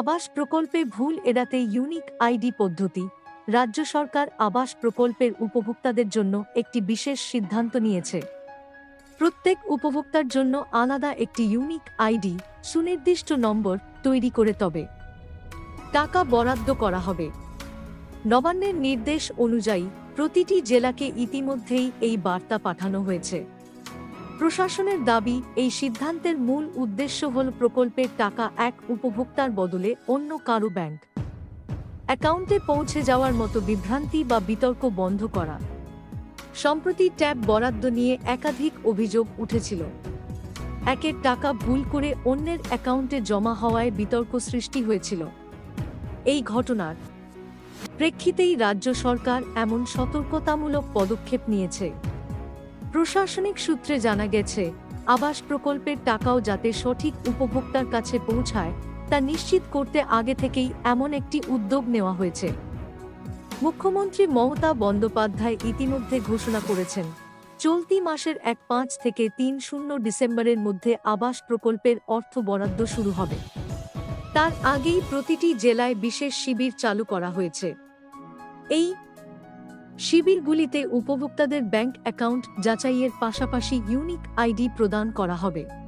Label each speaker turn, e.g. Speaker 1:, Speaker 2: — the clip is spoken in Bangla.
Speaker 1: আবাস প্রকল্পে ভুল এড়াতে ইউনিক আইডি পদ্ধতি। রাজ্য সরকার আবাস প্রকল্পের উপভোক্তাদের জন্য একটি বিশেষ সিদ্ধান্ত নিয়েছে। প্রত্যেক উপভোক্তার জন্য আলাদা একটি ইউনিক আইডি, সুনির্দিষ্ট নম্বর তৈরি করে তবে। টাকা বরাদ্দ করা হবে। নবান্নের নির্দেশ অনুযায়ী প্রতিটি জেলাকে ইতিমধ্যেই এই বার্তা পাঠানো হয়েছে। প্রশাসনের দাবি, এই সিদ্ধান্তের মূল উদ্দেশ্য হল প্রকল্পের টাকা এক উপভোক্তার বদলে অন্য কারও ব্যাংক। অ্যাকাউন্টে পৌঁছে যাওয়ার মতো বিভ্রান্তি বা বিতর্ক বন্ধ করা। সম্প্রতি ট্যাব বরাদ্দ নিয়ে একাধিক অভিযোগ উঠেছিল। একের টাকা ভুল করে অন্যের অ্যাকাউন্টে জমা হওয়ায় বিতর্ক সৃষ্টি হয়েছিল। এই ঘটনার প্রেক্ষিতেই রাজ্য সরকার এমন সতর্কতামূলক পদক্ষেপ নিয়েছে। প্রশাসনিক সূত্রে জানা গেছে, আবাস প্রকল্পের টাকাও যাতে সঠিক উপভোক্তার কাছে পৌঁছায়, তা নিশ্চিত করতে আগে থেকেই এমন একটি উদ্যোগ নেওয়া হয়েছে। মুখ্যমন্ত্রী মমতা বন্দ্যোপাধ্যায় ইতিমধ্যে ঘোষণা করেছেন, চলতি মাসের এক পাঁচ থেকে তিন শূন্য ডিসেম্বরের মধ্যে আবাস প্রকল্পের অর্থ বরাদ্দ শুরু হবে। তার আগেই প্রতিটি জেলায় বিশেষ শিবির চালু করা হয়েছে। এই শিবিরগুলিতে উপভোক্তাদের ব্যাংক অ্যাকাউন্ট যাচাইয়ের পাশাপাশি ইউনিক আইডি প্রদান করা হবে।